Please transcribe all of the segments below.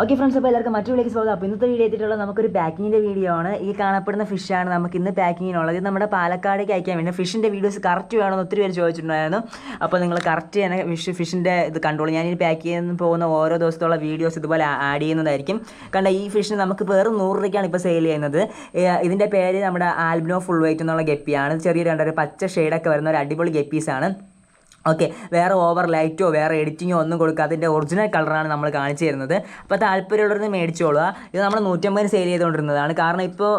Okay friends അപ്പോൾ എല്ലാവർക്കും മറ്റു വിളിക്ക് സ്വാഗതം. അപ്പോൾ ഇന്നത്തെ വീഡിയോ എത്തിയിട്ടുള്ള നമുക്കൊരു പാക്കിങ്ങിന്റെ വീഡിയോ ആണ്. ഈ കാണപ്പെടുന്ന ഫിഷാണ് നമുക്ക് ഇന്ന് പാക്കിങ്ങിനുള്ളത് നമ്മുടെ പാലക്കാടേക്ക് അയക്കാൻ വേണ്ടി ഫിഷിന്റെ വീഡിയോസ് കറക്റ്റ് വേണമെന്ന് ഒത്തിരി പേര് ചോദിച്ചിട്ടുണ്ടായിരുന്നു. അപ്പോൾ നിങ്ങൾ കറക്റ്റ് തന്നെ ഫിഷ് ഫിഷിന്റെ ഇത് കണ്ടോളൂ. ഞാൻ പാക്ക് ചെയ്യുന്ന പോകുന്ന ഓരോ ദിവസത്തുള്ള വീഡിയോസ് ഇതുപോലെ ആഡ് ചെയ്യുന്നതായിരിക്കും. കണ്ട ഈ ഫിഷിന് നമുക്ക് വെറും നൂറ് രൂപയ്ക്കാണ് ഇപ്പോൾ സെയിൽ ചെയ്യുന്നത്. ഇതിന്റെ പേര് നമ്മുടെ ആൽബിനോ ഫുൾ വെയിറ്റ് എന്നുള്ള ഗപ്പിയാണ്. ചെറിയ രണ്ടൊരു പച്ച ഷെയ്ഡൊക്കെ വരുന്ന ഒരു അടിപൊളി ഗപ്പീസാണ്. ഓക്കെ വേറെ ഓവർ ലൈറ്റോ വേറെ എഡിറ്റിങ്ങോ ഒന്നും കൊടുക്കുക അതിന്റെ ഒറിജിനൽ കളറാണ് നമ്മൾ കാണിച്ചു തരുന്നത്. അപ്പോൾ താല്പര്യമുള്ളവർ മേടിച്ചോളുക. ഇത് നമ്മൾ നൂറ്റമ്പതിന് സെയിൽ ചെയ്തുകൊണ്ടിരുന്നതാണ് കാരണം ഇപ്പോൾ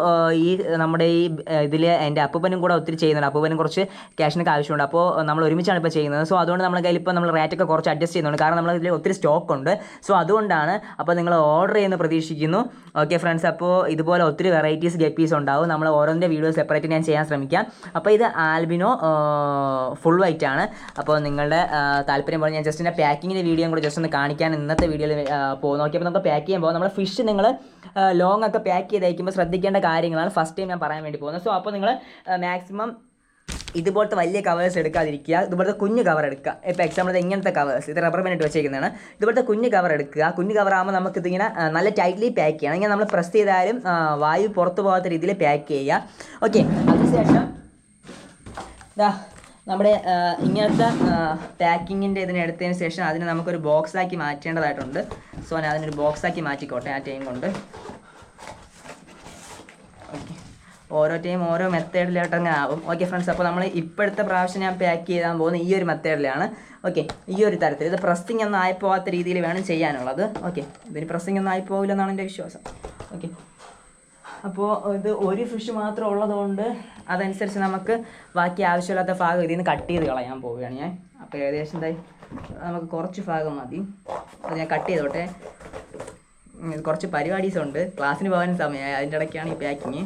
ഈ നമ്മുടെ ഈ ഇതിൽ എന്റെ അപ്പൂപ്പനും കൂടെ ഒത്തിരി ചെയ്യുന്നുണ്ട്. അപ്പൂപ്പനും കുറച്ച് ക്യാഷിനൊക്കെ ആവശ്യമുണ്ട്. അപ്പോൾ നമ്മൾ ഒരുമിച്ചാണ് ഇപ്പോൾ ചെയ്യുന്നത്. സോ അതുകൊണ്ട് നമ്മുടെ കയ്യിൽ ഇപ്പോൾ നമ്മൾ റേറ്റൊക്കെ കുറച്ച് അഡ്ജസ്റ്റ് ചെയ്യുന്നുണ്ട്. കാരണം നമ്മൾ ഇതിൽ ഒത്തിരി സ്റ്റോക്ക് ഉണ്ട്. സോ അതുകൊണ്ടാണ് അപ്പോൾ നിങ്ങൾ ഓർഡർ ചെയ്യുന്ന പ്രതീക്ഷിക്കുന്നു. ഓക്കെ ഫ്രണ്ട്സ് അപ്പോൾ ഇതുപോലെ ഒത്തിരി വെറൈറ്റീസ് ഗപ്പീസ് ഉണ്ടാവും. നമ്മൾ ഓരോന്നിന്റെ വീഡിയോ സെപ്പറേറ്റ് ഞാൻ ചെയ്യാൻ ശ്രമിക്കാം. അപ്പോൾ ഇത് ആൽബിനോ ഫുൾ വൈറ്റ് ആണ്. അപ്പോൾ നിങ്ങളുടെ താല്പര്യം പോലെ ഞാൻ ജസ്റ്റ് എന്റെ പാക്കിങ്ങിന്റെ വീഡിയോ കൂടെ ജസ്റ്റ് ഒന്ന് കാണിക്കാൻ ഇന്നത്തെ വീഡിയോയിൽ പോ നോക്കിയപ്പോൾ നമുക്ക് പാക്ക് ചെയ്യാൻ പോകും നമ്മുടെ ഫിഷ് നിങ്ങൾ ലോങ് ഒക്കെ പാക്ക് ചെയ്ത് അയക്കുമ്പോൾ ശ്രദ്ധിക്കേണ്ട കാര്യങ്ങളാണ് ഫസ്റ്റ് ടൈം ഞാൻ പറയാൻ വേണ്ടി പോകുന്നത്. സോ അപ്പോൾ നിങ്ങൾ മാക്സിമം ഇതുപോലത്തെ വലിയ കവേഴ്സ് എടുക്കാതിരിക്കുക. ഇതുപോലത്തെ കുഞ്ഞ് കവർ എടുക്കുക. ഇപ്പോൾ എക്സാമ്പിൾ ഇങ്ങനത്തെ കവേഴ്സ് ഇത് റബ്ബർ ബാൻഡ് വെച്ചേക്കുന്നതാണ്. ഇതുപോലത്തെ കുഞ്ഞ് കവർ എടുക്കുക. കുഞ്ഞ് കവർ ആകുമ്പോൾ നമുക്കിതിങ്ങനെ നല്ല ടൈറ്റ്ലി പാക്ക് ചെയ്യണം. ഇങ്ങനെ നമ്മൾ പ്രസ് ചെയ്താലും വായു പുറത്തു പോകാത്ത രീതിയിൽ പാക്ക് ചെയ്യുക. ഓക്കെ അതിനുശേഷം ദാ നമ്മുടെ ഇങ്ങനത്തെ പാക്കിങ്ങിന്റെ ഇതിന് എടുത്തതിന് ശേഷം അതിനെ നമുക്കൊരു ബോക്സാക്കി മാറ്റേണ്ടതായിട്ടുണ്ട്. സോ ഞാൻ അതിനൊരു ബോക്സാക്കി മാറ്റിക്കോട്ടെ ആ ടൈം കൊണ്ട്. ഓക്കെ ഓരോ ടൈം ഓരോ മെത്തേഡിലായിട്ട് അങ്ങനെ ആവും. ഓക്കെ ഫ്രണ്ട്സ് അപ്പോൾ നമ്മൾ ഇപ്പോഴത്തെ പ്രാവശ്യം ഞാൻ പാക്ക് ചെയ്യാൻ പോകുന്നത് ഈ ഒരു മെത്തേഡിലാണ്. ഓക്കെ ഈ ഒരു തരത്തിൽ. ഇത് പ്രസ്സിങ് ഒന്നും ആയിപ്പോവാത്ത രീതിയിൽ വേണം ചെയ്യാനുള്ളത്. ഓക്കെ ഇതിന് പ്രസ്സിങ് ഒന്നും ആയിപ്പോവില്ലെന്നാണ് എന്റെ വിശ്വാസം. ഓക്കെ അപ്പോൾ ഇത് ഒരു ഫിഷ് മാത്രം ഉള്ളതുകൊണ്ട് അതനുസരിച്ച് നമുക്ക് ബാക്കി ആവശ്യമില്ലാത്ത ഭാഗം ഇതിൽ നിന്ന് കട്ട് ചെയ്ത് കളയാൻ പോവുകയാണ് ഞാൻ. അപ്പോൾ ഏകദേശം എന്തായി? നമുക്ക് കുറച്ച് ഭാഗം മതി. അത് ഞാൻ കട്ട് ചെയ്തോട്ടെ. കുറച്ച് പരിപാടീസ് ഉണ്ട് ക്ലാസ്സിന് പോകാൻ സമയമായി. അതിന്റെ ഇടയ്ക്കാണ് ഈ പാക്കിങ്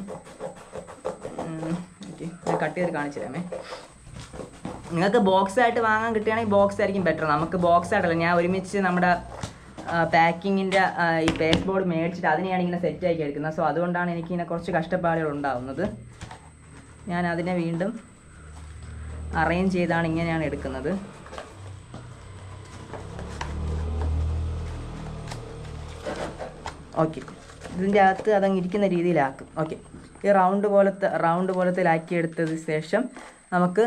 ഓക്കെ. ഞാൻ കട്ട് ചെയ്ത് കാണിച്ചു തരാമേ നിങ്ങൾക്ക് ബോക്സ് ആയിട്ട് വാങ്ങാൻ കിട്ടുകയാണെങ്കിൽ ബോക്സ് ആയിരിക്കും ബെറ്റർ നമുക്ക് ബോക്സ് ആയിട്ടല്ല. ഞാൻ ഒരുമിച്ച് നമ്മുടെ പാക്കിങ്ങിന്റെ ഈ പേസ്റ്റ് ബോർഡ് മേടിച്ചിട്ട് അതിനെയാണ് ഇങ്ങനെ സെറ്റ് ആക്കി എടുക്കുന്നത്. സോ അതുകൊണ്ടാണ് എനിക്ക് ഇങ്ങനെ കുറച്ച് കഷ്ടപ്പാടുകൾ ഉണ്ടാവുന്നത്. ഞാൻ അതിനെ വീണ്ടും അറേഞ്ച് ചെയ്താണ് ഇങ്ങനെയാണ് എടുക്കുന്നത്. ഓക്കെ ഇതിന്റെ അകത്ത് അതങ്ങ് ഇരിക്കുന്ന രീതിയിലാക്കും. ഓക്കെ ഈ റൗണ്ട് പോലത്തെ റൗണ്ട് പോലത്തിലാക്കി എടുത്തത് ശേഷം നമുക്ക്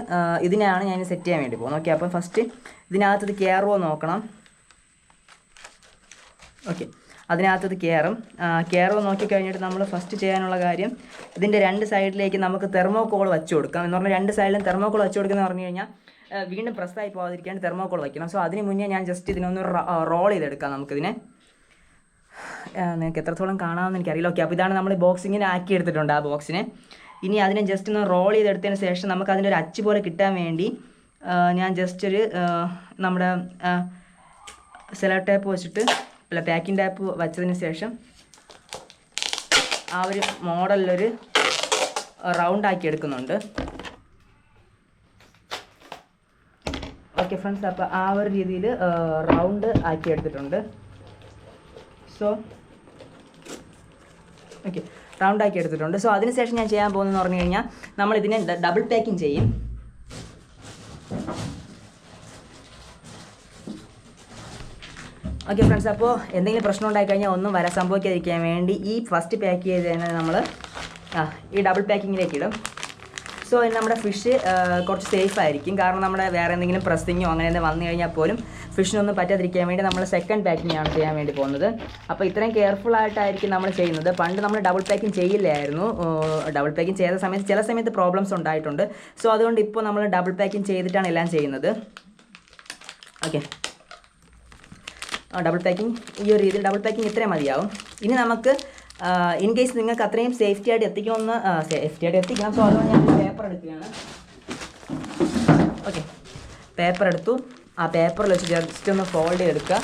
ഇതിനെയാണ് ഞാൻ സെറ്റ് ചെയ്യാൻ വേണ്ടി പോകുന്നത്. ഓക്കെ അപ്പം ഫസ്റ്റ് ഇതിനകത്ത് ഇത് കയറുമോ നോക്കണം. ഓക്കെ അതിനകത്തത് ഇത് കയറും നോക്കിക്കഴിഞ്ഞിട്ട് നോക്കി കഴിഞ്ഞിട്ട് നമ്മൾ ഫസ്റ്റ് ചെയ്യാനുള്ള കാര്യം ഇതിന്റെ രണ്ട് സൈഡിലേക്ക് നമുക്ക് തെർമോക്കോൾ വെച്ച് കൊടുക്കാം. എന്ന് പറഞ്ഞാൽ രണ്ട് സൈഡിലും തെർമോക്കോൾ വെച്ച് കൊടുക്കുന്നത് പറഞ്ഞു കഴിഞ്ഞാൽ വീണ്ടും പ്രസ്സായി പോകാതിരിക്കാൻ തെർമോക്കോൾ വയ്ക്കണം. സോ അതിന് മുന്നേ ഞാൻ ജസ്റ്റ് ഇതിനൊന്ന് റോൾ ചെയ്തെടുക്കാം നമുക്കിതിനെ. നിങ്ങൾക്ക് എത്രത്തോളം കാണാമെന്ന് എനിക്കറിയില്ല. ഓക്കെ അപ്പോൾ ഇതാണ് നമ്മൾ ബോക്സിങ്ങിന് ആക്കി എടുത്തിട്ടുണ്ട് ആ ബോക്സിനെ ഇനി അതിനെ ജസ്റ്റ് ഒന്ന് റോൾ ചെയ്തെടുത്തതിന് ശേഷം നമുക്ക് അതിന്റെ ഒരു അച്ച് പോലെ കിട്ടാൻ വേണ്ടി ഞാൻ ജസ്റ്റ് ഒരു നമ്മുടെ സെലോ ടേപ്പ് വെച്ചിട്ട് അല്ല പാക്കിംഗ് ടാപ്പ് വച്ചതിന് ശേഷം ആ ഒരു മോഡലിലൊരു റൗണ്ട് ആക്കി എടുക്കുന്നുണ്ട്. ഓക്കെ ഫ്രണ്ട്സ് അപ്പോൾ ആ ഒരു രീതിയിൽ റൗണ്ട് ആക്കി എടുത്തിട്ടുണ്ട്. സോ ഓക്കെ റൗണ്ട് ആക്കി എടുത്തിട്ടുണ്ട്. സോ അതിനുശേഷം ഞാൻ ചെയ്യാൻ പോകുന്നതെന്ന് പറഞ്ഞു കഴിഞ്ഞാൽ നമ്മളിതിനെ ഡബിൾ പാക്കിംഗ് ചെയ്യും. ഓക്കെ ഫ്രണ്ട്സ് അപ്പോൾ എന്തെങ്കിലും പ്രശ്നം ഉണ്ടായി കഴിഞ്ഞാൽ ഒന്നും വരാൻ സംഭവിക്കാതിരിക്കാൻ വേണ്ടി ഈ ഫസ്റ്റ് പാക്ക് ചെയ്ത് തന്നെ നമ്മൾ ആ ഈ ഡബിൾ പാക്കിങ്ങിലേക്ക് ഇടും. സോ നമ്മുടെ ഫിഷ് കുറച്ച് സേഫ് ആയിരിക്കും. കാരണം നമ്മുടെ വേറെ എന്തെങ്കിലും പ്രസ്സിങ്ങോ അങ്ങനെ എന്തെങ്കിലും വന്നു കഴിഞ്ഞാൽ പോലും ഫിഷിനൊന്നും പറ്റാതിരിക്കാൻ വേണ്ടി നമ്മൾ സെക്കൻഡ് പാക്കിംഗ് ആണ് ചെയ്യാൻ വേണ്ടി പോകുന്നത്. അപ്പോൾ ഇത്രയും കെയർഫുൾ ആയിട്ടായിരിക്കും നമ്മൾ ചെയ്യുന്നത്. പണ്ട് നമ്മൾ ഡബിൾ പാക്കിംഗ് ചെയ്യില്ലായിരുന്നു. ഡബിൾ പാക്കിംഗ് ചെയ്ത സമയത്ത് ചില സമയത്ത് പ്രോബ്ലംസ് ഉണ്ടായിട്ടുണ്ട്. സോ അതുകൊണ്ട് ഇപ്പോൾ നമ്മൾ ഡബിൾ പാക്കിംഗ് ചെയ്തിട്ടാണ് എല്ലാം ചെയ്യുന്നത്. ഓക്കെ ഡബിൾ പാക്കിംഗ് ഈ ഒരു രീതിയിൽ ഡബിൾ പാക്കിംഗ് ഇത്രയും മതിയാവും. ഇനി നമുക്ക് ഇൻ കേസ് നിങ്ങൾക്ക് അത്രയും സേഫ്റ്റി ആയിട്ട് എത്തിക്കണമെന്ന് സേഫ്റ്റി ആയിട്ട് എത്തിക്കണം സോ അതുകൊണ്ട് ഞാൻ പേപ്പർ എടുക്കുകയാണ്. ഓക്കെ പേപ്പർ എടുത്തു. ആ പേപ്പറിൽ വെച്ച് ജസ്റ്റ് ഒന്ന് ഫോൾഡ് ചെയ്തെടുക്കുക.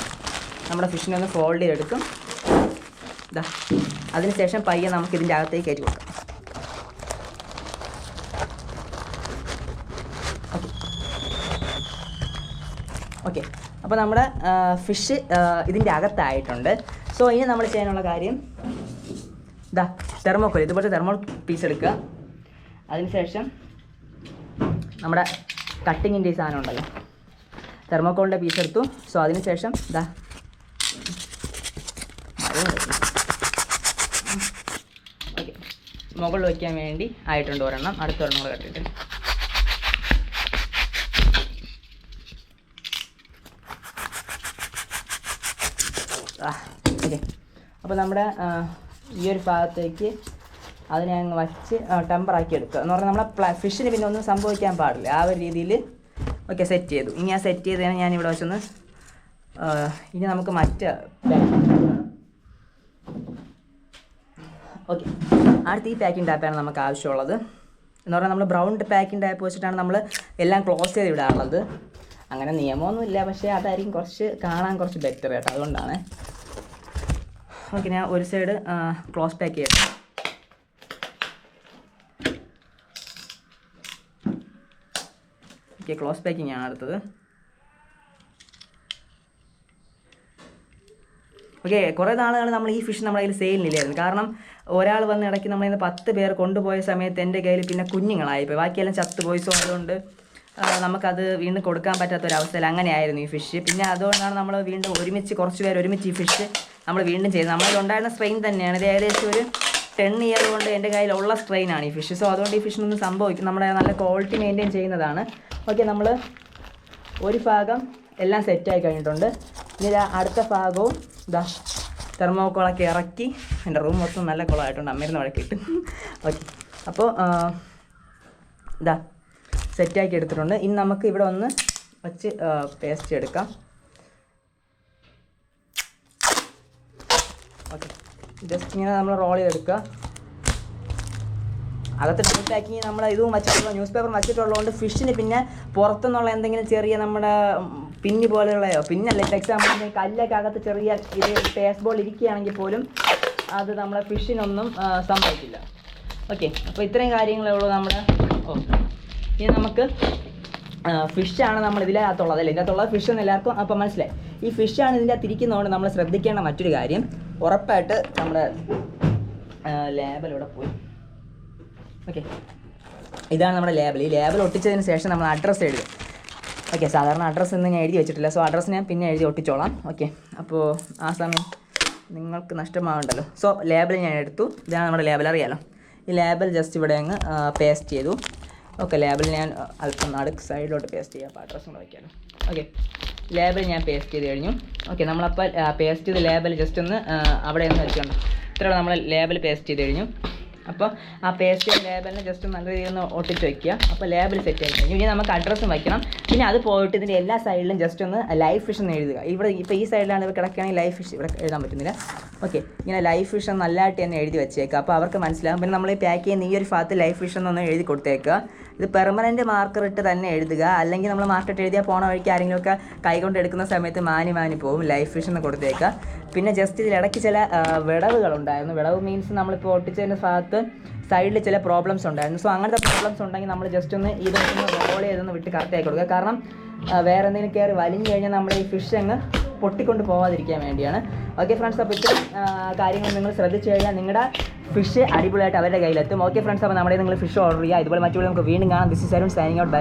നമ്മുടെ ഫിഷിനെ ഒന്ന് ഫോൾഡ് ചെയ്തെടുക്കും. ഇതാ അതിനുശേഷം പയ്യെ നമുക്ക് ഇതിന്റെ അകത്തേക്ക് കയറ്റി കൊടുക്കാം. ഓക്കെ അപ്പോൾ നമ്മുടെ ഫിഷ് ഇതിന്റെ അകത്തായിട്ടുണ്ട്. സോ ഇനി നമ്മൾ ചെയ്യാനുള്ള കാര്യം ഇതാ തെർമോക്കോൾ ഇതുപോലത്തെ തെർമോൾ പീസ് എടുക്കുക. അതിനുശേഷം നമ്മുടെ കട്ടിങ്ങിന്റെ ഈ സാധനം ഉണ്ടല്ലോ. തെർമോക്കോളിന്റെ പീസ് എടുത്തു. സോ അതിനുശേഷം ഇതാ മുകളിൽ വയ്ക്കാൻ വേണ്ടി ആയിട്ടുണ്ട് ഒരെണ്ണം. അടുത്ത ഒരെണ്ണം കൂടെ കട്ടിട്ട് ഓക്കെ. അപ്പോൾ നമ്മുടെ ഈ ഒരു ഭാഗത്തേക്ക് അതിനെ അങ്ങ് വച്ച് ടെമ്പറാക്കി എടുക്കുക. എന്ന് പറഞ്ഞാൽ നമ്മളെ ഫിഷിന് പിന്നെ ഒന്നും സംഭവിക്കാൻ പാടില്ല. ആ ഒരു രീതിയിൽ ഓക്കെ സെറ്റ് ചെയ്തു. ഇനി ആ സെറ്റ് ചെയ്തതിനെ ഞാൻ ഇവിടെ വെച്ചൊന്ന് ഇനി നമുക്ക് മറ്റ് ഓക്കെ. അടുത്ത ഈ പാക്കിംഗ് ടാപ്പാണ് നമുക്ക് ആവശ്യമുള്ളത്. എന്ന് പറഞ്ഞാൽ നമ്മൾ ബ്രൗൺ പാക്കിംഗ് ടാപ്പ് വെച്ചിട്ടാണ് നമ്മൾ എല്ലാം ക്ലോസ് ചെയ്ത് ഇടാറുള്ളത്. അങ്ങനെ നിയമമൊന്നുമില്ല. പക്ഷേ അതായിരിക്കും കുറച്ച് കാണാൻ കുറച്ച് ബെറ്റർ കേട്ടോ. അതുകൊണ്ടാണ്. ഓക്കെ ഞാൻ ഒരു സൈഡ് ക്ലോസ് പാക്ക് ചെയ്യാം. ഓക്കെ ക്ലോസ് പാക്കിംഗ് ആണ് അടുത്തത്. ഓക്കെ കുറേ നാളുകൾ നമ്മൾ ഈ ഫിഷ് നമ്മുടെ കയ്യിൽ സെയിലിനില്ലായിരുന്നു കാരണം ഒരാൾ വന്ന് ഇടയ്ക്ക് നമ്മളിൽ നിന്ന് പത്ത് പേർ കൊണ്ടുപോയ സമയത്ത് എന്റെ കയ്യിൽ പിന്നെ കുഞ്ഞുങ്ങളായിപ്പോയി ബാക്കിയെല്ലാം ചത്തുപോയി. സോ അതുകൊണ്ട് നമുക്കത് വീണ്ടും കൊടുക്കാൻ പറ്റാത്തൊരവസ്ഥയിൽ അങ്ങനെയായിരുന്നു ഈ ഫിഷ് പിന്നെ അതുകൊണ്ടാണ് നമ്മൾ വീണ്ടും ഒരുമിച്ച് കുറച്ച് പേർ ഒരുമിച്ച് ഈ ഫിഷ് നമ്മൾ വീണ്ടും ചെയ്ത്. നമ്മളിൽ ഉണ്ടായിരുന്ന സ്ട്രെയിൻ തന്നെയാണ്. ഇത് ഏകദേശം ഒരു ടെൻ ഇയർ കൊണ്ട് എന്റെ കയ്യിലുള്ള സ്ട്രെയിനാണ് ഈ ഫിഷ് സോ അതുകൊണ്ട് ഈ ഫിഷിനൊന്നും സംഭവിക്കും നമ്മുടെ നല്ല ക്വാളിറ്റി മെയിന്റെയിൻ ചെയ്യുന്നതാണ്. ഓക്കെ നമ്മൾ ഒരു ഭാഗം എല്ലാം സെറ്റായി കഴിഞ്ഞിട്ടുണ്ട്. ഇനി അടുത്ത ഭാഗവും ഇതാ തെർമോക്കോളൊക്കെ ഇറക്കി. എന്റെ റൂം മൊത്തം നല്ല കുളമായിട്ടുണ്ട് അമ്മയിരുന്ന് വഴക്കിട്ട് ഓക്കെ അപ്പോൾ ഇതാ സെറ്റാക്കി എടുത്തിട്ടുണ്ട്. ഇനി നമുക്ക് ഇവിടെ ഒന്ന് വച്ച് പേസ്റ്റ് എടുക്കാം. ഓക്കെ ജസ്റ്റ് ഇങ്ങനെ നമ്മൾ റോൾ ചെയ്തെടുക്കുക. അകത്ത് ഡബിൾ പാക്കിങ് നമ്മൾ ഇതും വച്ചിട്ടുള്ള ന്യൂസ് പേപ്പർ വച്ചിട്ടുള്ളതുകൊണ്ട് ഫിഷിന് പിന്നെ പുറത്തുനിന്നുള്ള എന്തെങ്കിലും ചെറിയ നമ്മുടെ പിന്നി പോലെയുള്ളയോ? പിന്നല്ല ഇപ്പോൾ എക്സാമ്പിൾ കല്ലൊക്കെ അകത്ത് ചെറിയ ഇത് ടേസ്റ്റ് ബോൾ ഇരിക്കുകയാണെങ്കിൽ പോലും അത് നമ്മളെ ഫിഷിനൊന്നും സംഭവിക്കില്ല. ഓക്കെ അപ്പോൾ ഇത്രയും കാര്യങ്ങളേ ഉള്ളൂ നമ്മുടെ ഓ. ഇനി നമുക്ക് ഫിഷാണ് നമ്മൾ ഇതിനകത്തുള്ളത്. അല്ലേ? ഇതിനകത്തുള്ളത് ഫിഷ് എന്ന് എല്ലാവർക്കും അപ്പോൾ മനസ്സിലായി. ഈ ഫിഷാണ് ഇതിന്റെ അകത്ത് ഇരിക്കുന്നതുകൊണ്ട് നമ്മൾ ശ്രദ്ധിക്കേണ്ട മറ്റൊരു കാര്യം. ഉറപ്പായിട്ട് നമ്മുടെ ലേബൽ പോയി. ഓക്കെ ഇതാണ് നമ്മുടെ ലേബൽ ഈ ലേബൽ ഒട്ടിച്ചതിന് ശേഷം നമ്മൾ അഡ്രസ്സ് എഴുതും. ഓക്കെ സാധാരണ അഡ്രസ്സ് ഇന്ന് ഞാൻ എഴുതി വെച്ചിട്ടില്ല. സോ അഡ്രസ്സ് ഞാൻ പിന്നെ എഴുതി ഒട്ടിച്ചോളാം. ഓക്കെ അപ്പോൾ ആ സമയം നിങ്ങൾക്ക് നഷ്ടമാവണ്ടല്ലോ. സോ ലേബൽ ഞാൻ എടുത്തു. ഇതാണ് നമ്മുടെ ലേബൽ അറിയാലോ. ഈ ലേബൽ ജസ്റ്റ് ഇവിടെ അങ്ങ് പേസ്റ്റ് ചെയ്തു. ഓക്കെ ലേബൽ ഞാൻ അല്പം നടുക്ക് സൈഡിലോട്ട് പേസ്റ്റ് ചെയ്യാം. അപ്പോൾ അഡ്രസ്സും കൂടെ വയ്ക്കാമല്ലോ ഓക്കെ ലേബൽ ഞാൻ പേസ്റ്റ് ചെയ്ത് കഴിഞ്ഞു. ഓക്കെ നമ്മളപ്പോൾ പേസ്റ്റ് ചെയ്ത് ലേബൽ ജസ്റ്റ് ഒന്ന് അവിടെ ഒന്ന് വെച്ചുകൊണ്ട് ഇത്രയുള്ള നമ്മൾ ലേബൽ പേസ്റ്റ് ചെയ്ത് കഴിഞ്ഞു. അപ്പോൾ ആ പേസ്റ്റ് ലേബലിനെ ജസ്റ്റ് നല്ല രീതിയിൽ ഒന്ന് ഒട്ടിച്ച് വയ്ക്കുക അപ്പോൾ ലേബൽ സെറ്റ് ആയി കഴിഞ്ഞു. ഇനി നമുക്ക് അഡ്രസ്സും വയ്ക്കണം. പിന്നെ അത് പോയിട്ട് ഇതിന്റെ എല്ലാ സൈഡിലും ജസ്റ്റ് ഒന്ന് ലൈഫ് ഫിഷ് എന്ന് എഴുതുക. ഇവിടെ ഇപ്പോൾ ഈ സൈഡിലാണ് ഇവർ കിടക്കുകയാണെങ്കിൽ ലൈഫ് ഫിഷ് ഇവിടെ എഴുതാൻ പറ്റുന്നില്ല. ഓക്കെ ഇങ്ങനെ ലൈഫ് ഫിഷ് നല്ലതായിട്ട് തന്നെ എഴുതി വെച്ചേക്കുക. അപ്പോൾ അവർക്ക് മനസ്സിലാകും പിന്നെ നമ്മൾ പാക്ക് ചെയ്യുന്ന ഈ ഒരു ഭാഗത്ത് ലൈഫ് ഫിഷ് എന്നൊന്ന് എഴുതി കൊടുത്തേക്കുക. ഇത് പെർമനന്റ് മാർക്കർ ഇട്ട് തന്നെ എഴുതുക. അല്ലെങ്കിൽ നമ്മൾ മാർക്കറ്റ് എഴുതിയാൽ പോണ വഴിക്ക് ആരെങ്കിലുമൊക്കെ കൈകൊണ്ട് എടുക്കുന്ന സമയത്ത് മാനി മാനി പോകും ലൈഫ് ഫിഷ് എന്ന് കൊടുത്തേക്കുക. പിന്നെ ജസ്റ്റ് ഇതിൽ ഇടയ്ക്ക് ചില വിടവുകളുണ്ടായിരുന്നു. വിടവ് മീൻസ് നമ്മളിപ്പോൾ ഒട്ടിച്ചതിന്റെ ഭാഗത്ത് സൈഡിൽ ചില പ്രോബ്ലംസ് ഉണ്ടായിരുന്നു. സോ അങ്ങനത്തെ പ്രോബ്ലംസ് ഉണ്ടെങ്കിൽ നമ്മൾ ജസ്റ്റ് ഒന്ന് ഇതൊന്ന് റോൾ ചെയ്തൊന്ന് വിട്ട് കറക്റ്റ് ആക്കി കൊടുക്കുക. കാരണം വേറെ എന്തെങ്കിലും കയറി വലിഞ്ഞു കഴിഞ്ഞാൽ നമ്മൾ ഈ ഫിഷ് അങ്ങ് പൊട്ടിക്കൊണ്ട് പോവാതിരിക്കാൻ വേണ്ടിയാണ്. ഓക്കെ ഫ്രണ്ട്സ് അപ്പോൾ ഇത്തരം കാര്യങ്ങൾ നിങ്ങൾ ശ്രദ്ധിച്ചു കഴിഞ്ഞാൽ നിങ്ങളുടെ ഫിഷ് അടിപൊളിയായിട്ട് അവരുടെ കയ്യിലെത്തും. ഓക്കെ ഫ്രണ്ട്സ് അപ്പോൾ നമ്മുടെ നിങ്ങൾ ഫിഷ് ഓർഡർ ചെയ്യുക. ഇതുപോലെ മറ്റുള്ള നമുക്ക് വീണ്ടും കാണാം. This is Arun signing out bye